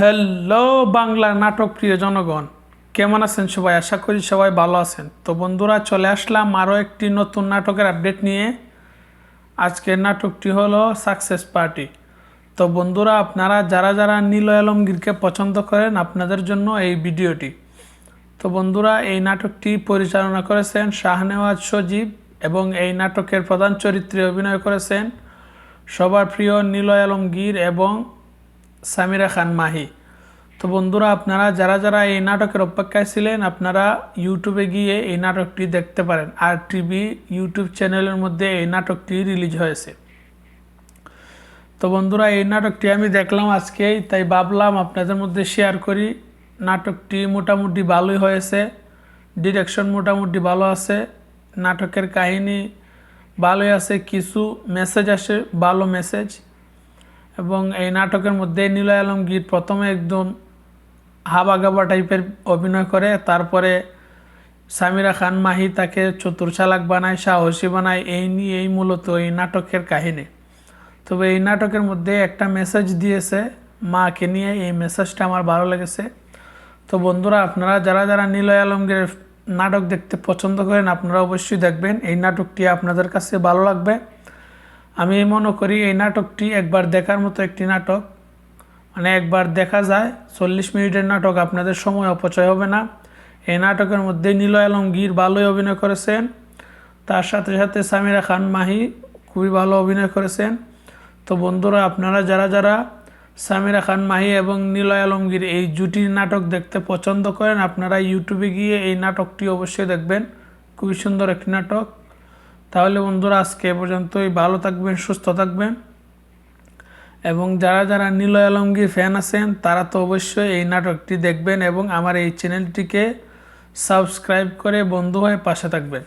Hello Bangla নাটক প্রিয় জনগণ। কেমন আছেন সবাই? আশা করি সবাই ভালো আছেন। তো বন্ধুরা, চলে আসলাম আরও একটি নতুন নাটকের আপডেট নিয়ে। আজকের নাটকটি হলো সাকসেস পার্টি। তো বন্ধুরা, আপনারা যারা যারা নীল আলমগীরকে পছন্দ করেন, আপনাদের জন্য এই ভিডিওটি। তো বন্ধুরা, এই নাটকটি পরিচালনা করেছেন শাহনেওয়াজ সজীব এবং এই নাটকের প্রধান চরিত্রে অভিনয় করেছেন সবার প্রিয় নীলয় আলমগীর এবং সামিরা খান মাহি। তো বন্ধুরা, আপনারা যারা যারা এই নাটকের অপেক্ষায় ছিলেন, আপনারা ইউটিউবে গিয়ে এই নাটকটি দেখতে পারেন। আর টিভি ইউটিউব চ্যানেলের মধ্যে এই নাটকটি রিলিজ হয়েছে। তো বন্ধুরা, এই নাটকটি আমি দেখলাম আজকেই, তাই ভাবলাম আপনাদের মধ্যে শেয়ার করি। নাটকটি মোটামুটি ভালোই হয়েছে ডিরেকশন মোটামুটি ভালো আছে, নাটকের কাহিনী ভালোই আছে, কিছু মেসেজ আসে, ভালো মেসেজ এবং এই নাটকের মধ্যে নীলয় আলমগীর প্রথমে একদম হাবা গাবা টাইপের অভিনয় করে, তারপরে সামিরা খান মাহি তাকে চতুর চালাক বানায়, সাহসী বানায়। এই নিয়ে এই মূলত এই নাটকের কাহিনী। তবে এই নাটকের মধ্যে একটা মেসেজ দিয়েছে মাকে নিয়ে, এই মেসেজটা আমার ভালো লেগেছে। তো বন্ধুরা, আপনারা যারা যারা নীলয় আলমগীরের নাটক দেখতে পছন্দ করেন, আপনারা অবশ্যই দেখবেন। এই নাটকটি আপনাদের কাছে ভালো লাগবে। আমি মনে করি এই নাটকটি একবার দেখার মতো একটি নাটক। মানে একবার দেখা যায়, চল্লিশ মিনিটের নাটক, আপনাদের সময় অপচয় হবে না। এই নাটকের মধ্যে নীলয় আলমগীর ভালোই অভিনয় করেছেন। তার সাথে সাথে সামিরা খান মাহি খুবই ভালো অভিনয় করেছেন। তো বন্ধুরা, আপনারা যারা যারা সামিরা খান মাহি এবং নীলয় আলমগীর এই জুটির নাটক দেখতে পছন্দ করেন, আপনারা ইউটিউবে গিয়ে এই নাটকটি অবশ্যই দেখবেন। খুবই সুন্দর একটি নাটক। তাহলে বন্ধুরা আজকে এ পর্যন্তই। ভালো থাকবেন, সুস্থ থাকবেন। এবং যারা যারা নীলয় আলমগীর ফ্যান আছেন, তারা তো অবশ্যই এই নাটকটি দেখবেন এবং আমার এই চ্যানেলটিকে সাবস্ক্রাইব করে বন্ধু হয়ে পাশে থাকবেন।